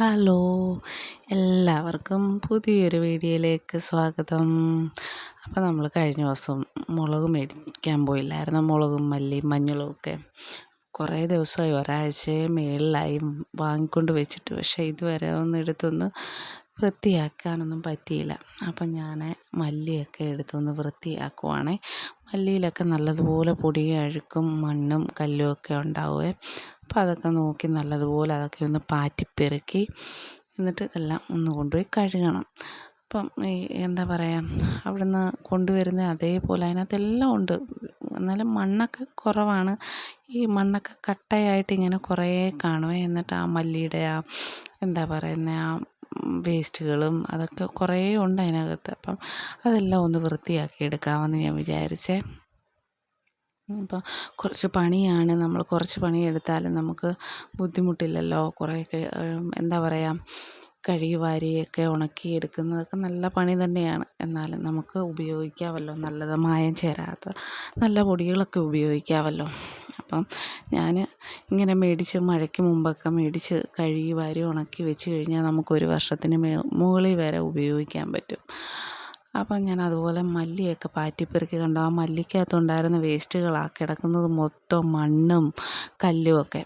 Hello. എല്ലാവർക്കും പുതിയൊരു വീഡിയോയിലേക്ക് സ്വാഗതം. അപ്പോൾ നമ്മൾ കഴിഞ്ഞ ദിവസം മുളക് മേടിക്കാൻ പോയില്ലായിരുന്നു. മുളകും മല്ലിയും മഞ്ഞളും ഒക്കെ കുറേ ദിവസമായി ഒരാഴ്ചയെ മേളിലായി വാങ്ങിക്കൊണ്ട് വെച്ചിട്ട് പക്ഷേ ഇതുവരെ ഒന്നും എടുത്തൊന്ന് വൃത്തിയാക്കാനൊന്നും പറ്റിയില്ല. അപ്പം ഞാൻ മല്ലിയൊക്കെ എടുത്തൊന്ന് വൃത്തിയാക്കുവാണേ. മല്ലിയിലൊക്കെ നല്ലതുപോലെ പൊടിയും അഴുക്കും മണ്ണും കല്ലും ഒക്കെ ഉണ്ടാവുമേ അപ്പം അതൊക്കെ നോക്കി നല്ലതുപോലെ അതൊക്കെ ഒന്ന് പാറ്റിപ്പെറുക്കി എന്നിട്ട് ഇതെല്ലാം ഒന്ന് കൊണ്ടുപോയി കഴുകണം. അപ്പം ഈ എന്താ പറയുക അവിടുന്ന് കൊണ്ടുവരുന്ന അതേപോലെ അതിനകത്തെല്ലാം ഉണ്ട്. എന്നാലും മണ്ണൊക്കെ കുറവാണ്. ഈ മണ്ണൊക്കെ കട്ടയായിട്ട് ഇങ്ങനെ കുറേ കാണുമേ എന്നിട്ട് ആ മല്ലിയുടെ ആ എന്താ പറയുന്നത് ആ വേസ്റ്റുകളും അതൊക്കെ കുറേ ഉണ്ട് അതിനകത്ത്. അപ്പം അതെല്ലാം ഒന്ന് വൃത്തിയാക്കി എടുക്കാമെന്ന് ഞാൻ വിചാരിച്ചേ. അപ്പോൾ കുറച്ച് പണിയാണ്. നമ്മൾ കുറച്ച് പണിയെടുത്താലും നമുക്ക് ബുദ്ധിമുട്ടില്ലല്ലോ. കുറേ എന്താ പറയുക കഴുകി വാരിയൊക്കെ ഉണക്കി എടുക്കുന്നതൊക്കെ നല്ല പണി തന്നെയാണ്. എന്നാലും നമുക്ക് ഉപയോഗിക്കാമല്ലോ നല്ലത് മായം ചേരാത്ത നല്ല പൊടികളൊക്കെ ഉപയോഗിക്കാമല്ലോ അപ്പം ഞാൻ ഇങ്ങനെ മേടിച്ച് മഴയ്ക്ക് മുമ്പൊക്കെ മേടിച്ച് കഴുകി വാരി ഉണക്കി വെച്ച് കഴിഞ്ഞാൽ നമുക്കൊരു വർഷത്തിന് മുകളിൽ വരെ ഉപയോഗിക്കാൻ പറ്റും. അപ്പം ഞാൻ അതുപോലെ മല്ലിയൊക്കെ പാറ്റിപ്പെറുക്കി കണ്ടു. ആ മല്ലിക്കകത്തുണ്ടായിരുന്ന വേസ്റ്റുകളാണ് കിടക്കുന്നത് മൊത്തം മണ്ണും കല്ലുമൊക്കെ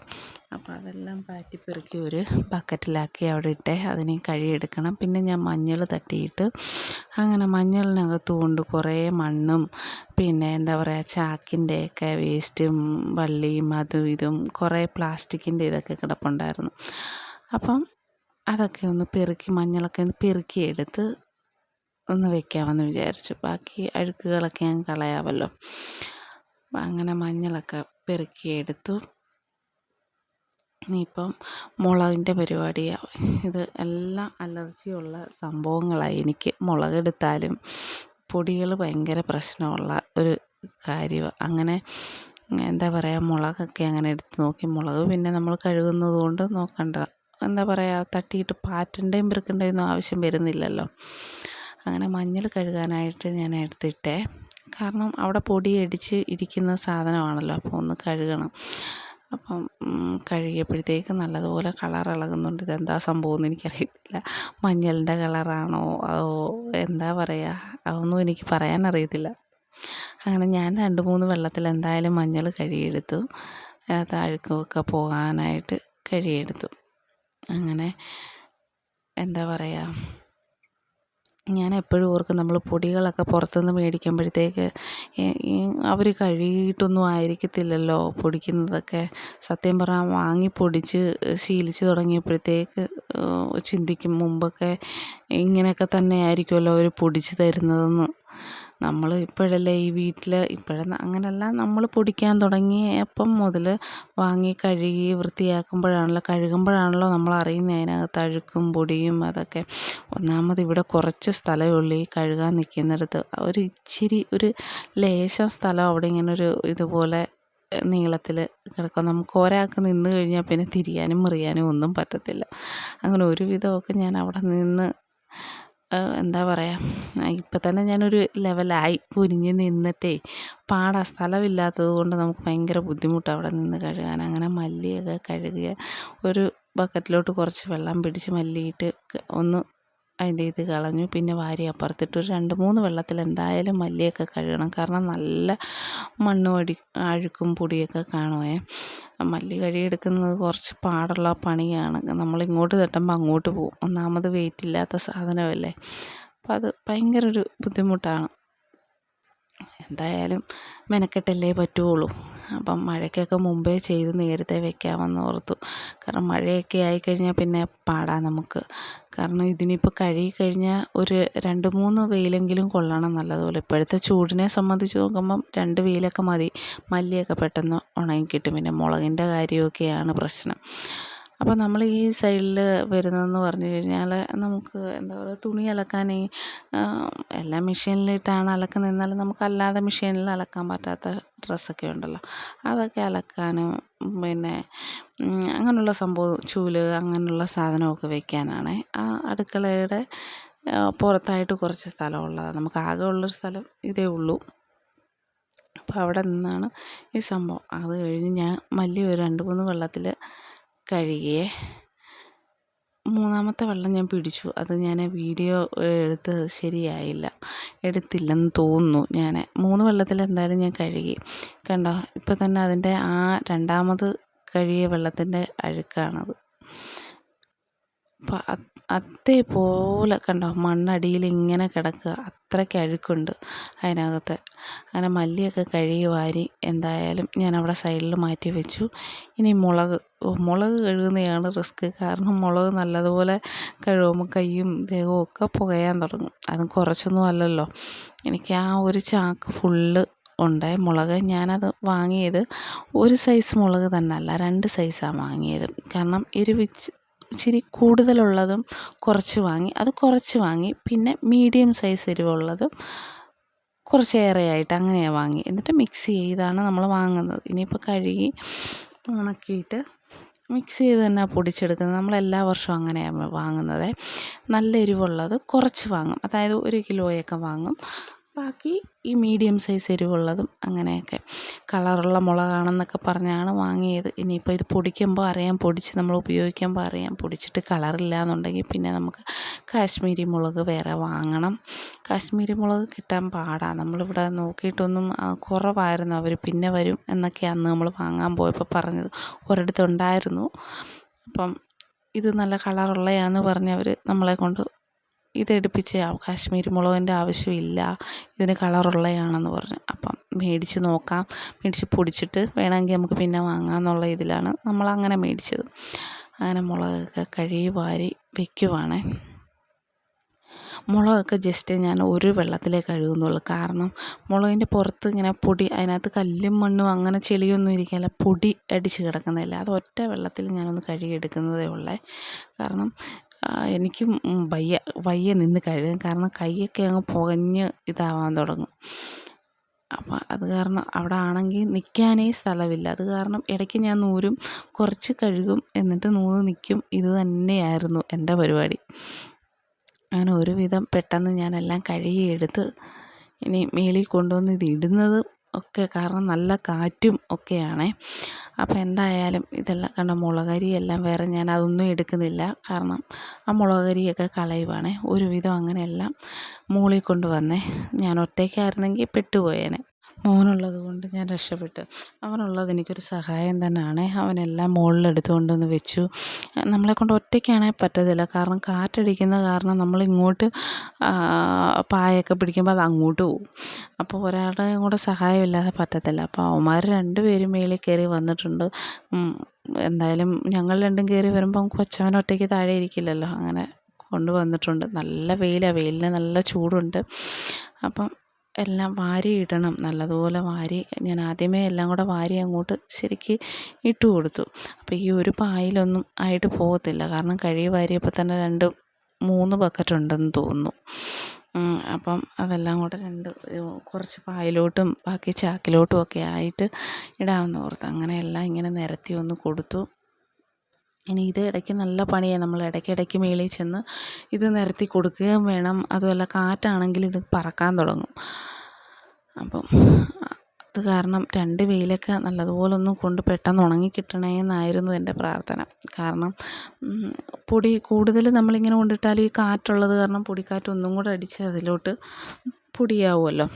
അപ്പോൾ അതെല്ലാം പാറ്റിപ്പെറുക്കി ഒരു ബക്കറ്റിലാക്കി അവിടെ ഇട്ട് അതിനെ കഴുകിയെടുക്കണം. പിന്നെ ഞാൻ മഞ്ഞൾ തട്ടിയിട്ട് അങ്ങനെ മഞ്ഞളിനകത്ത് കൊണ്ട് കുറേ മണ്ണും പിന്നെ എന്താ പറയുക ചാക്കിന്റെയൊക്കെ വേസ്റ്റും വള്ളിയും അതും ഇതും കുറേ പ്ലാസ്റ്റിക്കിന്റെ ഇതൊക്കെ കിടപ്പുണ്ടായിരുന്നു. അപ്പം അതൊക്കെ ഒന്ന് പെറുക്കി മഞ്ഞളൊക്കെ ഒന്ന് പെറുക്കിയെടുത്ത് ഒന്ന് വെക്കാമെന്ന് വിചാരിച്ചു. ബാക്കി അഴുക്കുകളൊക്കെ ഞാൻ കളയാമല്ലോ. അപ്പം അങ്ങനെ മഞ്ഞളൊക്കെ പെറുക്കിയെടുത്തു. ഇനിയിപ്പം മുളകിന്റെ പരിപാടിയാണ് ഇത് എല്ലാം അലർജിയുള്ള സംഭവങ്ങളാണ് എനിക്ക് മുളകെടുത്താലും പൊടികൾ ഭയങ്കര പ്രശ്നമുള്ള ഒരു കാര്യമാണ് അങ്ങനെ എന്താ പറയുക മുളകൊക്കെ അങ്ങനെ എടുത്ത് നോക്കി. മുളക് പിന്നെ നമ്മൾ കഴുകുന്നത് കൊണ്ട് നോക്കണ്ട. എന്താ പറയുക തട്ടിയിട്ട് പാറ്റേണ്ടയും പെറുക്കേണ്ടയും ആവശ്യം വരുന്നില്ലല്ലോ. അങ്ങനെ മഞ്ഞൾ കഴുകാനായിട്ട് ഞാൻ എടുത്തിട്ടേ. കാരണം അവിടെ പൊടി അടിച്ച് ഇരിക്കുന്ന സാധനമാണല്ലോ. അപ്പോൾ ഒന്ന് കഴുകണം. അപ്പം കഴുകിയപ്പോഴത്തേക്ക് നല്ലതുപോലെ കളർ ഇളകുന്നുണ്ട്. ഇതെന്താ സംഭവം എന്ന് എനിക്കറിയത്തില്ല. മഞ്ഞളിന്റെ കളറാണോ? അതോ എന്താ പറയുക അതൊന്നും എനിക്ക് പറയാൻ അറിയത്തില്ല. അങ്ങനെ ഞാൻ രണ്ട് മൂന്ന് വെള്ളത്തിൽ എന്തായാലും മഞ്ഞൾ കഴുകിയെടുത്തു. അതിനകത്ത് അഴുക്കുമൊക്കെ പോകാനായിട്ട് കഴുകിയെടുത്തു. അങ്ങനെ എന്താ പറയുക ഞാൻ എപ്പോഴും ഓർക്കും നമ്മൾ പൊടികളൊക്കെ പുറത്തുനിന്ന് മേടിക്കുമ്പോഴത്തേക്ക് അവർ കഴുകിയിട്ടൊന്നും ആയിരിക്കത്തില്ലല്ലോ പൊടിക്കുന്നതൊക്കെ. സത്യം പറഞ്ഞാൽ വാങ്ങി പൊടിച്ച് ശീലിച്ച് തുടങ്ങിയപ്പോഴത്തേക്ക് ചിന്തിക്കും മുമ്പൊക്കെ ഇങ്ങനെയൊക്കെ തന്നെ ആയിരിക്കുമല്ലോ അവർ പൊടിച്ച് തരുന്നതെന്ന്. നമ്മൾ ഇപ്പോഴല്ലേ ഈ വീട്ടിൽ ഇപ്പോഴെന്ന് അങ്ങനെയല്ല നമ്മൾ പൊടിക്കാൻ തുടങ്ങിയപ്പം മുതൽ വാങ്ങി കഴുകി വൃത്തിയാക്കുമ്പോഴാണല്ലോ കഴുകുമ്പോഴാണല്ലോ നമ്മൾ അറിയുന്നത് അതിനകത്ത് അഴുക്കും പൊടിയും അതൊക്കെ. ഒന്നാമത് ഇവിടെ കുറച്ച് സ്ഥലമേ ഈ കഴുകാൻ നിൽക്കുന്നിടത്ത്. ഒരു ഇച്ചിരി ഒരു ലേശം സ്ഥലം അവിടെ ഇങ്ങനെ ഒരു ഇതുപോലെ നീളത്തിൽ കിടക്കും. നമുക്ക് ഒരാൾക്ക് നിന്ന് കഴിഞ്ഞാൽ പിന്നെ തിരിയാനും മറിയാനും ഒന്നും പറ്റത്തില്ല. അങ്ങനെ ഒരു ഒരുവിധമൊക്കെ ഞാൻ അവിടെ നിന്ന് എന്താ പറയുക ഇപ്പം തന്നെ ഞാനൊരു ലെവലായി കുനിഞ്ഞ് നിന്നിട്ടേ പാടാ സ്ഥലമില്ലാത്തത് കൊണ്ട് നമുക്ക് ഭയങ്കര ബുദ്ധിമുട്ടാണ് അവിടെ നിന്ന് കഴുകാൻ. അങ്ങനെ മല്ലിയൊക്കെ കഴുകിയ ഒരു ബക്കറ്റിലോട്ട് കുറച്ച് വെള്ളം പിടിച്ച് മല്ലിയിട്ട് ഒന്ന് അതിന്റെ ഇത് കളഞ്ഞു. പിന്നെ വാരി അപ്പുറത്തിട്ട്. ഒരു രണ്ട് മൂന്ന് വെള്ളത്തിൽ എന്തായാലും മല്ലിയൊക്കെ കഴുകണം. കാരണം നല്ല മണ്ണും അടി അഴുക്കും പൊടിയൊക്കെ കാണുമേ മല്ലി കഴുകിയെടുക്കുന്നത് കുറച്ച് പാടുള്ള പണിയാണ്. നമ്മൾ ഇങ്ങോട്ട് തട്ടുമ്പോൾ അങ്ങോട്ട് പോകും. ഒന്നാമത് വെയിറ്റ് ഇല്ലാത്ത സാധനമല്ലേ. അപ്പം അത് ഭയങ്കര ഒരു ബുദ്ധിമുട്ടാണ്. എന്തായാലും മെനക്കെട്ടല്ലേ പറ്റുകയുള്ളൂ. അപ്പം മഴയ്ക്കൊക്കെ മുമ്പേ ചെയ്ത് നേരത്തെ വെക്കാമെന്ന് ഓർത്തു. കാരണം മഴയൊക്കെ ആയിക്കഴിഞ്ഞാൽ പിന്നെ പാടാം നമുക്ക്. കാരണം ഇതിനിപ്പോൾ കഴുകി കഴിഞ്ഞാൽ ഒരു രണ്ട് മൂന്ന് വെയിലെങ്കിലും കൊള്ളണം നല്ലതുപോലെ. ഇപ്പോഴത്തെ ചൂടിനെ സംബന്ധിച്ച് നോക്കുമ്പം രണ്ട് വെയിലൊക്കെ മതി. മല്ലിയൊക്കെ പെട്ടെന്ന് ഉണങ്ങിക്കിട്ടും. പിന്നെ മുളകിന്റെ കാര്യമൊക്കെയാണ് പ്രശ്നം. അപ്പോൾ നമ്മൾ ഈ സൈഡിൽ വരുന്നതെന്ന് പറഞ്ഞു കഴിഞ്ഞാൽ നമുക്ക് എന്താ പറയുക തുണി അലക്കാൻ ഈ എല്ലാം മെഷീനിലിട്ടാണ് അലക്കുന്നത്. എന്നാലും നമുക്കല്ലാതെ മെഷീനിൽ അലക്കാൻ പറ്റാത്ത ഡ്രസ്സൊക്കെ ഉണ്ടല്ലോ. അതൊക്കെ അലക്കാനും പിന്നെ അങ്ങനെയുള്ള സംഭവം ചൂൽ അങ്ങനെയുള്ള സാധനമൊക്കെ വെക്കാനാണ്. ആ അടുക്കളയുടെ പുറത്തായിട്ട് കുറച്ച് സ്ഥലമുള്ളതാണ്. നമുക്ക് ആകെ ഉള്ളൊരു സ്ഥലം ഇതേ ഉള്ളൂ. അപ്പോൾ അവിടെ നിന്നാണ് ഈ സംഭവം. അത് കഴിഞ്ഞ് ഞാൻ മല്ലി ഒരു രണ്ട് മൂന്ന് വെള്ളത്തിൽ കഴുകിയേ. മൂന്നാമത്തെ വെള്ളം ഞാൻ പിടിച്ചു. അത് ഞാൻ വീഡിയോ എടുത്ത് ശരിയായില്ല. എടുത്തില്ലെന്ന് തോന്നുന്നു ഞാൻ. മൂന്ന് വെള്ളത്തിൽ എന്തായാലും ഞാൻ കഴുകി. കണ്ടോ? ഇപ്പം തന്നെ അതിന്റെ ആ രണ്ടാമത് കഴുകിയ വെള്ളത്തിന്റെ അഴുക്കാണത്. അപ്പം അതേപോലെ കണ്ടോ മണ്ണടിയിൽ ഇങ്ങനെ കിടക്കുക. അത്രയ്ക്ക് അഴുക്കുണ്ട് അതിനകത്ത്. അങ്ങനെ മല്ലിയൊക്കെ കഴുകി വാരി എന്തായാലും ഞാൻ അവിടെ സൈഡിൽ മാറ്റി വെച്ചു. ഇനി മുളക് മുളക് കഴുകുന്നതാണ് റിസ്ക്. കാരണം മുളക് നല്ലതുപോലെ കഴുകുമ്പോൾ കയ്യും ദേഹവും ഒക്കെ പുകയാൻ തുടങ്ങും. അതും കുറച്ചൊന്നും അല്ലല്ലോ. എനിക്ക് ആ ഒരു ചാക്ക് ഫുള്ള് ഉണ്ട്. മുളക് ഞാനത് വാങ്ങിയത് ഒരു സൈസ് മുളക് തന്നെ അല്ല രണ്ട് സൈസാണ് വാങ്ങിയത്. കാരണം എരിവ് ഇച്ചിരി കൂടുതലുള്ളതും കുറച്ച് വാങ്ങി അത് കുറച്ച് വാങ്ങി പിന്നെ മീഡിയം സൈസ് എരിവുള്ളതും കുറച്ചേറെയായിട്ട് അങ്ങനെയാണ് വാങ്ങി. എന്നിട്ട് മിക്സ് ചെയ്താണ് നമ്മൾ വാങ്ങുന്നത്. ഇനിയിപ്പോൾ കഴുകി ഉണക്കിയിട്ട് മിക്സ് ചെയ്ത് തന്നെ പൊടിച്ചെടുക്കുന്നത്. നമ്മൾ എല്ലാ വർഷവും അങ്ങനെയാണ് വാങ്ങുന്നത്. നല്ല എരിവുള്ളത് കുറച്ച് വാങ്ങും. അതായത് ഒരു കിലോയൊക്കെ വാങ്ങും. ബാക്കി ഈ മീഡിയം സൈസ് എരിവുള്ളതും അങ്ങനെയൊക്കെ. കളറുള്ള മുളകാണെന്നൊക്കെ പറഞ്ഞാണ് വാങ്ങിയത്. ഇനിയിപ്പോൾ ഇത് പൊടിക്കുമ്പോൾ അറിയാം പൊടിച്ച് നമ്മൾ ഉപയോഗിക്കുമ്പോൾ അറിയാം. പൊടിച്ചിട്ട് കളറില്ല എന്നുണ്ടെങ്കിൽ പിന്നെ നമുക്ക് കാശ്മീരി മുളക് വേറെ വാങ്ങണം. കാശ്മീരി മുളക് കിട്ടാൻ പാടാണ് നമ്മളിവിടെ നോക്കിയിട്ടൊന്നും കുറവായിരുന്നു. അവർ പിന്നെ വരും എന്നൊക്കെയാണ് അന്ന് നമ്മൾ വാങ്ങാൻ പോയപ്പോൾ പറഞ്ഞത്. ഒരിടത്തുണ്ടായിരുന്നു. അപ്പം ഇത് നല്ല കളറുള്ളതാണെന്ന് പറഞ്ഞവർ നമ്മളെ കൊണ്ട് ഇതെടുപ്പിച്ച് കാശ്മീരി മുളകിന്റെ ആവശ്യമില്ല ഇതിന് കളറുള്ളതാണെന്ന് പറഞ്ഞു. അപ്പം മേടിച്ച് നോക്കാം. മേടിച്ച് പൊടിച്ചിട്ട് വേണമെങ്കിൽ നമുക്ക് പിന്നെ വാങ്ങാം എന്നുള്ള ഇതിലാണ് നമ്മളങ്ങനെ മേടിച്ചത്. അങ്ങനെ മുളകൊക്കെ കഴുകി വാരി വയ്ക്കുവാണേ മുളകൊക്കെ ജസ്റ്റ് ഞാൻ ഒരു വെള്ളത്തിലേ കഴുകുന്നുള്ളൂ. കാരണം മുളകിന്റെ പുറത്ത് ഇങ്ങനെ പൊടി അതിനകത്ത് കല്ലും മണ്ണും അങ്ങനെ ചെളിയൊന്നും ഇരിക്കില്ല പൊടി അടിച്ച് കിടക്കുന്നില്ല അത് ഒറ്റ വെള്ളത്തിൽ ഞാനൊന്ന് കഴുകിയെടുക്കുന്നതേ ഉള്ളേ. കാരണം എനിക്കും വയ്യ വയ്യ നിന്ന് കഴുകാൻ കാരണം കൈയൊക്കെ അങ്ങ് പുകഞ്ഞ് ഇതാവാൻ തുടങ്ങും. അപ്പം അത് കാരണം അവിടെ ആണെങ്കിൽ നിൽക്കാനേ സ്ഥലമില്ല. അത് കാരണം ഇടയ്ക്ക് ഞാൻ നൂരും കുറച്ച് കഴുകും എന്നിട്ട് നൂറ് നിൽക്കും ഇത് തന്നെയായിരുന്നു എന്റെ പരിപാടി. അങ്ങനെ ഒരുവിധം പെട്ടെന്ന് ഞാനെല്ലാം കഴുകിയെടുത്ത് ഇനി മേളിൽ കൊണ്ടുവന്ന് ഇത് ഇടുന്നത് ഒക്കെ കാരണം നല്ല കാറ്റും ഒക്കെയാണേ. അപ്പോൾ എന്തായാലും ഇതെല്ലാം കണ്ട മുളകരിയെല്ലാം വേറെ ഞാൻ അതൊന്നും എടുക്കുന്നില്ല. കാരണം ആ മുളകരിയൊക്കെ കളയുവാണേ. ഒരുവിധം അങ്ങനെയെല്ലാം മുകളിൽ കൊണ്ടുവന്നേ ഞാൻ ഒറ്റയ്ക്കായിരുന്നെങ്കിൽ പെട്ടുപോയേനെ. മോനുള്ളത് കൊണ്ട് ഞാൻ രക്ഷപ്പെട്ടു. അവനുള്ളത് എനിക്കൊരു സഹായം തന്നെയാണ് അവനെല്ലാം മുകളിലെടുത്തു കൊണ്ടുവന്ന് വെച്ചു നമ്മളെക്കൊണ്ട് ഒറ്റയ്ക്കാണെങ്കിൽ പറ്റത്തില്ല. കാരണം കാറ്റടിക്കുന്ന കാരണം നമ്മളിങ്ങോട്ട് പായൊക്കെ പിടിക്കുമ്പോൾ അത് അങ്ങോട്ട് പോകും അപ്പോൾ ഒരാളുടെ കൂടെ സഹായമില്ലാതെ പറ്റത്തില്ല. അപ്പോൾ അവന്മാർ രണ്ട് പേരും മേളിൽ കയറി വന്നിട്ടുണ്ട്. എന്തായാലും ഞങ്ങൾ രണ്ടും കയറി വരുമ്പം കൊച്ചവൻ ഒറ്റയ്ക്ക് താഴെ ഇരിക്കില്ലല്ലോ. അങ്ങനെ കൊണ്ടുവന്നിട്ടുണ്ട്. നല്ല വെയിലാണ് വെയിലിന് നല്ല ചൂടുണ്ട്. അപ്പം എല്ലാം വാരി ഇടണം. നല്ലതുപോലെ വാരി ഞാൻ ആദ്യമേ എല്ലാം കൂടെ വാരി അങ്ങോട്ട് ശരിക്ക് ഇട്ട് കൊടുത്തു. അപ്പോൾ ഈ ഒരു പായിലൊന്നും ആയിട്ട് പോകത്തില്ല. കാരണം കഴുകി വാരിയപ്പോൾ തന്നെ രണ്ട് മൂന്ന് ബക്കറ്റ് ഉണ്ടെന്ന് തോന്നുന്നു. അപ്പം അതെല്ലാം കൂടെ രണ്ട് കുറച്ച് പായലോട്ടും ബാക്കി ചാക്കിലോട്ടും ഒക്കെ ആയിട്ട് ഇടാമെന്ന് ഓർത്ത്. അങ്ങനെ എല്ലാം ഇങ്ങനെ നിരത്തി ഒന്ന് കൊടുത്തു. ഇനി ഇത് ഇടയ്ക്ക് നല്ല പണിയാണ് നമ്മൾ ഇടയ്ക്കിടയ്ക്ക് മേളിൽ ചെന്ന് ഇത് നിരത്തി കൊടുക്കുകയും വേണം. അതുമല്ല കാറ്റാണെങ്കിൽ ഇത് പറക്കാൻ തുടങ്ങും. അപ്പം അത് കാരണം രണ്ട് വെയിലൊക്കെ നല്ലതുപോലെ ഒന്ന് കൊണ്ട് പെട്ടെന്ന് ഉണങ്ങി എന്നായിരുന്നു എന്റെ പ്രാർത്ഥന. കാരണം പൊടി കൂടുതൽ നമ്മളിങ്ങനെ കൊണ്ടിട്ടാലും ഈ കാറ്റുള്ളത് കാരണം പൊടിക്കാറ്റ് ഒന്നും കൂടെ അടിച്ച് അതിലോട്ട് പൊടിയാവുമല്ലോ.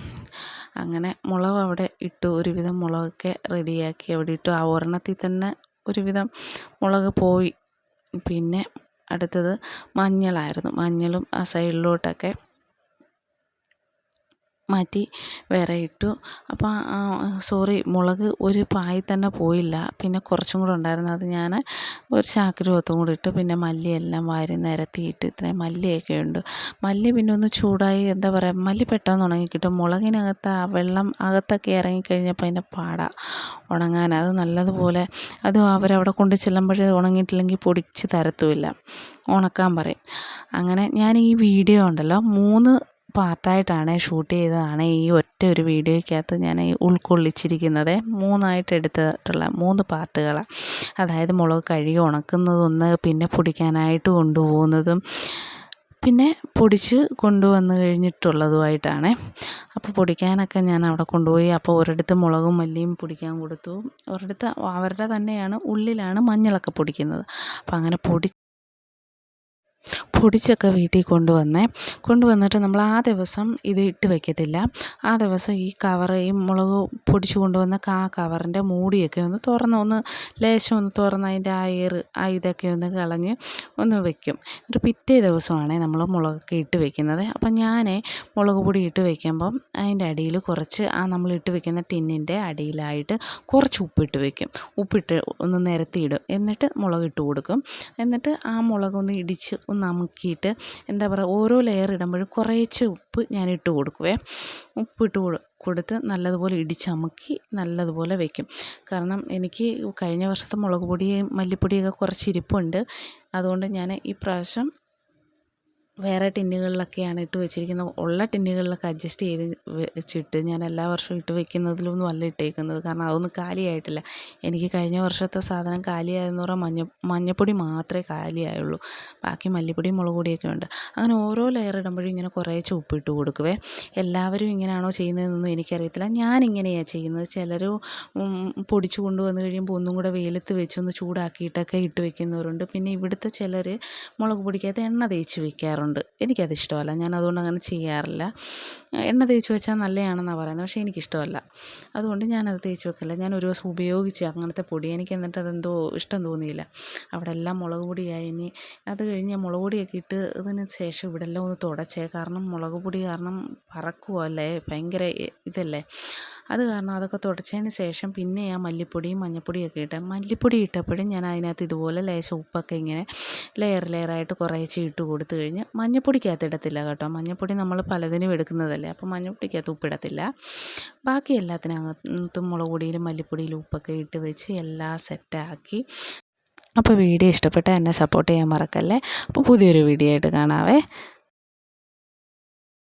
അങ്ങനെ മുളക് അവിടെ ഇട്ടു. ഒരുവിധം മുളകൊക്കെ റെഡിയാക്കി അവിടെ ഇട്ടു. ആ ഒരെണ്ണത്തിൽ തന്നെ ഒരുവിധം മുളക് പോയി. പിന്നെ അടുത്തത് മഞ്ഞളായിരുന്നു. മഞ്ഞളും ആ സൈഡിലോട്ടൊക്കെ മാറ്റി വേറെ ഇട്ടു. അപ്പോൾ സോറി മുളക് ഒരു പായി തന്നെ പോയില്ല. പിന്നെ കുറച്ചും കൂടെ ഉണ്ടായിരുന്നു. അത് ഞാൻ ഒരു ചാക്കിലും കൂടി ഇട്ടു. പിന്നെ മല്ലിയെല്ലാം വാരി നിരത്തിയിട്ട് ഇത്രയും മല്ലിയൊക്കെ ഉണ്ട്. മല്ലി പിന്നെ ഒന്ന് ചൂടായി എന്താ പറയുക മല്ലി പെട്ടെന്ന് ഉണങ്ങിക്കിട്ടും മുളകിനകത്ത് ആ വെള്ളം അകത്തൊക്കെ ഇറങ്ങിക്കഴിഞ്ഞപ്പോൾ അതിന്റെ പാട ഉണങ്ങാൻ അത് നല്ലതുപോലെ അത് അവരവിടെ കൊണ്ട് ചെല്ലുമ്പോഴേ ഉണങ്ങിയിട്ടില്ലെങ്കിൽ പൊടിച്ച് തരത്തുമില്ല. ഉണക്കാൻ പറയും. അങ്ങനെ ഞാൻ ഈ വീഡിയോ ഉണ്ടല്ലോ മൂന്ന് പാർട്ടായിട്ടാണ് ഷൂട്ട് ചെയ്തതാണ് ഈ ഒറ്റ ഒരു വീഡിയോയ്ക്കകത്ത് ഞാൻ ഉൾക്കൊള്ളിച്ചിരിക്കുന്നത്. മൂന്നായിട്ട് എടുത്തിട്ടുള്ള മൂന്ന് പാർട്ടുകൾ അതായത് മുളക് കഴുകി ഉണക്കുന്നതൊന്ന് പിന്നെ പൊടിക്കാനായിട്ട് കൊണ്ടുപോകുന്നതും പിന്നെ പൊടിച്ച് കൊണ്ടുവന്ന് കഴിഞ്ഞിട്ടുള്ളതുമായിട്ടാണ്. അപ്പോൾ പൊടിക്കാനൊക്കെ ഞാൻ അവിടെ കൊണ്ടുപോയി. അപ്പോൾ ഒരിടത്ത് മുളകും മല്ലിയും പൊടിക്കാൻ കൊടുത്തു. ഒരിടത്ത് അവരുടെ തന്നെയാണ് ഉള്ളിലാണ് മഞ്ഞളൊക്കെ പൊടിക്കുന്നത്. അപ്പോൾ അങ്ങനെ പൊടി പൊടിച്ചൊക്കെ വീട്ടിൽ കൊണ്ടുവന്നേ. കൊണ്ടുവന്നിട്ട് നമ്മൾ ആ ദിവസം ഇത് ഇട്ട് വയ്ക്കത്തില്ല ആ ദിവസം ഈ കവർ ഈ മുളക് പൊടിച്ച് കൊണ്ടുവന്ന ആ കവറിന്റെ മൂടിയൊക്കെ ഒന്ന് തുറന്ന് ഒന്ന് ലേശം ഒന്ന് തുറന്ന് അതിന്റെ ആ എയർ ആ ഇതൊക്കെ ഒന്ന് കളഞ്ഞ് ഒന്ന് വെക്കും. എന്നിട്ട് പിറ്റേ ദിവസമാണ് നമ്മൾ മുളകൊക്കെ ഇട്ട് വെക്കുന്നത്. അപ്പം ഞാൻ മുളക് പൊടി ഇട്ട് വയ്ക്കുമ്പം അതിന്റെ അടിയിൽ കുറച്ച് ആ നമ്മൾ ഇട്ട് വെക്കുന്ന ടിന്നിന്റെ അടിയിലായിട്ട് കുറച്ച് ഉപ്പിട്ട് വെക്കും. ഉപ്പിട്ട് ഒന്ന് നിരത്തിയിടും. എന്നിട്ട് മുളക് ഇട്ട് കൊടുക്കും. എന്നിട്ട് ആ മുളകൊന്ന് ഇടിച്ച് ഒന്ന് അമുക്കിയിട്ട് എന്താ പറയുക ഓരോ ലെയർ ഇടുമ്പോഴും കുറേശ്ശെ ഉപ്പ് ഞാൻ ഇട്ട് കൊടുക്കുവേ. ഉപ്പിട്ട് കൊടു കൊടുത്ത് നല്ലതുപോലെ ഇടിച്ചമുക്കി നല്ലതുപോലെ വെക്കും. കാരണം എനിക്ക് കഴിഞ്ഞ വർഷത്തെ മുളക് പൊടിയും മല്ലിപ്പൊടിയൊക്കെ കുറച്ച് ഇരിപ്പുണ്ട്. അതുകൊണ്ട് ഞാൻ ഈ പ്രാവശ്യം വേറെ ടിന്നുകളിലൊക്കെയാണ് ഇട്ട് വെച്ചിരിക്കുന്നത്. ഉള്ള ടിന്നുകളിലൊക്കെ അഡ്ജസ്റ്റ് ചെയ്ത് വെച്ചിട്ട് ഞാൻ എല്ലാ വർഷവും ഇട്ട് വെക്കുന്നതിലൊന്നും അല്ല ഇട്ടേക്കുന്നത്. കാരണം അതൊന്നും കാലിയായിട്ടില്ല. എനിക്ക് കഴിഞ്ഞ വർഷത്തെ സാധനം കാലിയായെന്ന് പറഞ്ഞാൽ മഞ്ഞ മഞ്ഞപ്പൊടി മാത്രമേ കാലിയായുള്ളൂ. ബാക്കി മല്ലിപ്പൊടിയും മുളക് പൊടിയൊക്കെ ഉണ്ട്. അങ്ങനെ ഓരോ ലെയർ ഇടുമ്പോഴും ഇങ്ങനെ കുറേശ്ശെ ഉപ്പിട്ട് കൊടുക്കുവേ. എല്ലാവരും ഇങ്ങനെയാണോ ചെയ്യുന്നതെന്നൊന്നും എനിക്കറിയത്തില്ല. ഞാനിങ്ങനെയാണ് ചെയ്യുന്നത്. ചിലർ പൊടിച്ചു കൊണ്ടുവന്ന് കഴിയുമ്പോൾ ഒന്നും കൂടെ വെയിലത്ത് വെച്ചൊന്ന് ചൂടാക്കിയിട്ടൊക്കെ ഇട്ട് വെക്കുന്നവരുണ്ട്. പിന്നെ ഇവിടുത്തെ ചിലർ മുളക് പൊടിക്കകത്ത് എണ്ണ തേച്ച് വെക്കാറുണ്ട്. ഉണ്ട്. എനിക്കത് ഇഷ്ടമല്ല. ഞാൻ അതുകൊണ്ട് അങ്ങനെ ചെയ്യാറില്ല. എണ്ണ തേച്ച് വെച്ചാൽ നല്ലതാണെന്നാണ് പറയുന്നത്. പക്ഷേ എനിക്കിഷ്ടമല്ല. അതുകൊണ്ട് ഞാനത് തേച്ച് വെക്കില്ല. ഞാൻ ഒരു ദിവസം ഉപയോഗിച്ച് അങ്ങനത്തെ പൊടി. എനിക്ക് എന്നിട്ട് അതെന്തോ ഇഷ്ടം തോന്നിയില്ല. അവിടെ എല്ലാം മുളക് പൊടിയായി. ഇനി അത് കഴിഞ്ഞ് മുളക് പൊടിയൊക്കെ ഇട്ട് ഇതിന് ശേഷം ഇവിടെ എല്ലാം ഒന്ന് തുടച്ചേ. കാരണം മുളക് പൊടി കാരണം പറക്കുമല്ലേ ഭയങ്കര ഇതല്ലേ? അത് കാരണം അതൊക്കെ തുടച്ചതിന് ശേഷം പിന്നെ ആ മല്ലിപ്പൊടിയും മഞ്ഞൾപ്പൊടിയൊക്കെ ഇട്ട് മല്ലിപ്പൊടി ഇട്ടപ്പോഴും ഞാൻ അതിനകത്ത് ഇതുപോലെ ലേശം ഉപ്പൊക്കെ ഇങ്ങനെ ലെയർ ലെയറായിട്ട് കുറേശ്ശെ ഇട്ട് കൊടുത്തു കഴിഞ്ഞ് മഞ്ഞൾപ്പൊടിക്കകത്ത് ഇടത്തില്ല കേട്ടോ. മഞ്ഞൾപ്പൊടി നമ്മൾ പലതിനും എടുക്കുന്നതല്ലേ അപ്പോൾ മഞ്ഞൾപ്പൊടിക്കകത്ത് ഉപ്പിടത്തില്ല ബാക്കി എല്ലാത്തിനകത്തും മുളക് പൊടിയിലും മല്ലിപ്പൊടിയിലും ഉപ്പൊക്കെ ഇട്ട് വെച്ച് എല്ലാം സെറ്റാക്കി അപ്പോൾ വീഡിയോ ഇഷ്ടപ്പെട്ടാൽ എന്നെ സപ്പോർട്ട് ചെയ്യാൻ മറക്കല്ലേ. അപ്പോൾ പുതിയൊരു വീഡിയോ ആയിട്ട് കാണാവേ.